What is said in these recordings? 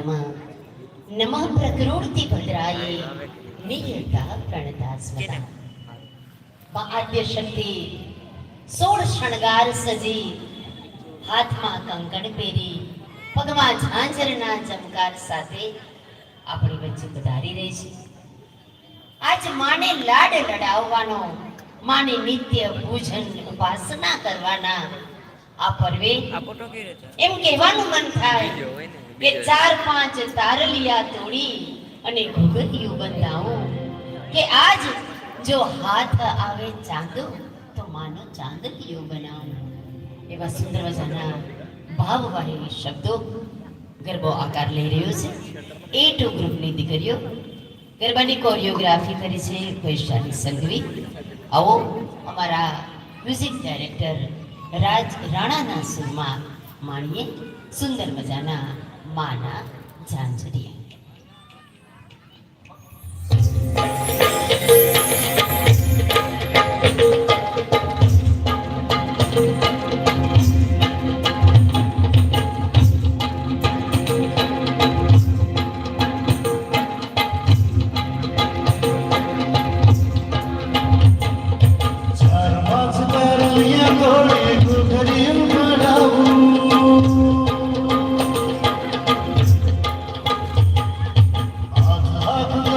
નમઃ પ્રકૃતિ ભદ્રાય નિયતા પ્રણતા સ્મતા આદ્ય શક્તિ સોળ શણગાર સજી હાથમાં કંકણ પહેરી પગમાં ઝાંઝરના ચમકાર સાથે આપણી વચ્ચે પધારી રહી છે આજ માને લાડ લડાવવાનો માને નિત્ય પૂજન ઉપાસના કરવાના આ પર્વે એમ કહેવાનું મન થાય કે ચાર પાંચ તારલિયા તોડી અને ભગતિયું બંધાવો. કે આજ જો હાથ આવે ચાંદો તો માનો ચાંદલિયો બનાવો. એવા સુંદર મજાના ભાવવાળી શબ્દો ગરબો આકાર લઈ રહ્યો છે. એ ટુ ગ્રુપની દીકરીઓ ગરબાની કોરિયોગ્રાફી કરી છે વૈશાલી સંઘવી. આવો અમારા મ્યુઝિક ડાયરેક્ટર રાજ રાણાના સુરમાં માણીએ સુંદર મજાના માના ઝાંઝરિયા.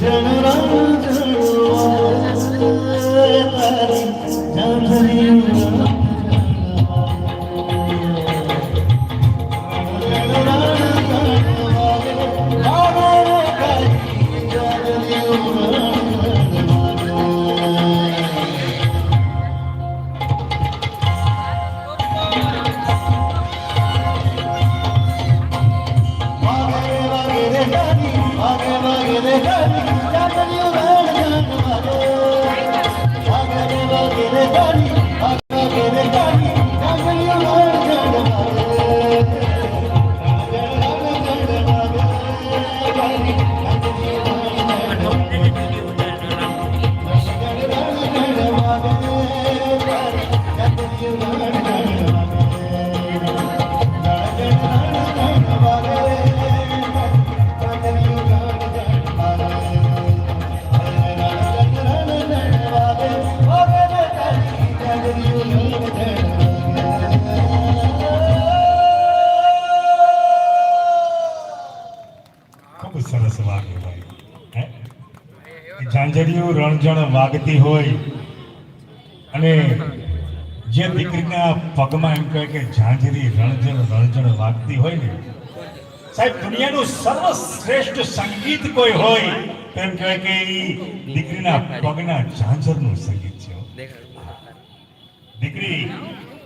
Janana વાગે કેટલું સરસ વાગ્યું સરસ રણજણ વાગતી હોય અને જે દીકરીના પગમાં એમ કહે કે ઝાંઝરી રણજણ રણજણ વાગતી હોય ને, સાહેબ, દુનિયાનું સર્વશ્રેષ્ઠ સંગીત કોઈ હોય એમ કહેવાય કે એ દીકરીના પગના ઝાંઝરનું સંગીત છે દીકરી,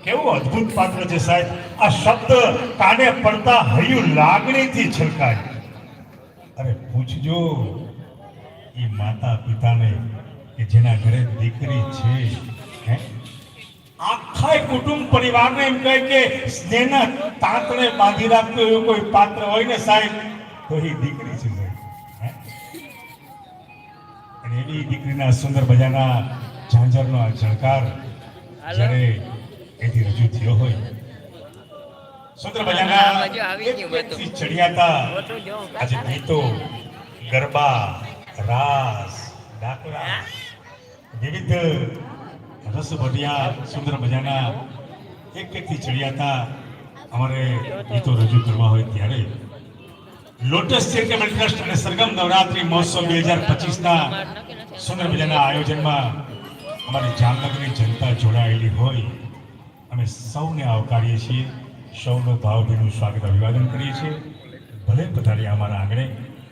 કેવું અદ્ભુત પાત્ર છે સાહેબ. આ શબ્દ કાને પડતા હૈયું લાગણીથી છલકાય. અરે પૂછજો એ માતા પિતાને કે જેના ઘરે દીકરી છે, હે? આખા કુટુંબ પરિવારને એમ કહે કે સ્નેહના તાંતણે બાંધી રાખતો એવું કોઈ પાત્ર હોય ને સાહેબ, તો એ દીકરી છે? અને એવી દીકરીના સુંદર મજાના ઝાંઝરનો આ ઝણકાર જ્યારે એથી રજૂ થયો હોય. સુંદર મજાના ચડિયાતા આજે ગીતો ગરબા રાસ ડાકરા વિવિધ રસભર્યા સુંદર મજાના એક એકથી ચડિયાતા અમારે ગીતો રજૂ કરવા હોય ત્યારે. લોટસ ચેરિટેબલ ટ્રસ્ટ અને સરગમ નવરાત્રી મહોત્સવ બે હજાર પચીસના સુંદર મજાના આયોજનમાં અમારી જામનગરની જનતા જોડાયેલી હોય અમે સૌને આવકારીએ છીએ, સૌનો ભાવભીનું સ્વાગત અભિવાદન કરીએ છીએ. ભલે પધારી અમારા આંગણે,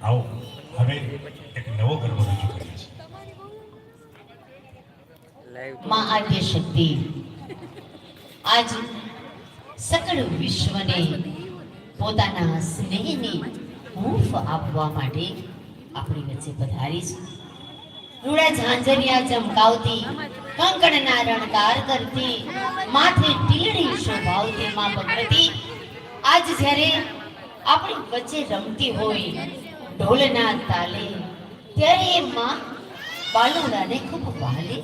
આવો, હવે એક નવો ગરબો રજૂ કરીએ છીએ. મા આદ્ય શક્તિ. આજ સકળ વિશ્વને પોતાના સ્નેહની હૂંફ આપવા માટે આપણી વચ્ચે પધારી છે રૂડા ઝાંઝરિયા ચમકાવતી કંકણના રણકાર કરતી, માથે ટીલડી શોભાવતી માં ભગવતી આજ જ્યારે આપણી વચ્ચે રમતી હોય ઢોલના તાલે, ત્યારે એ માં બાલુડાને ખૂબ વહાલી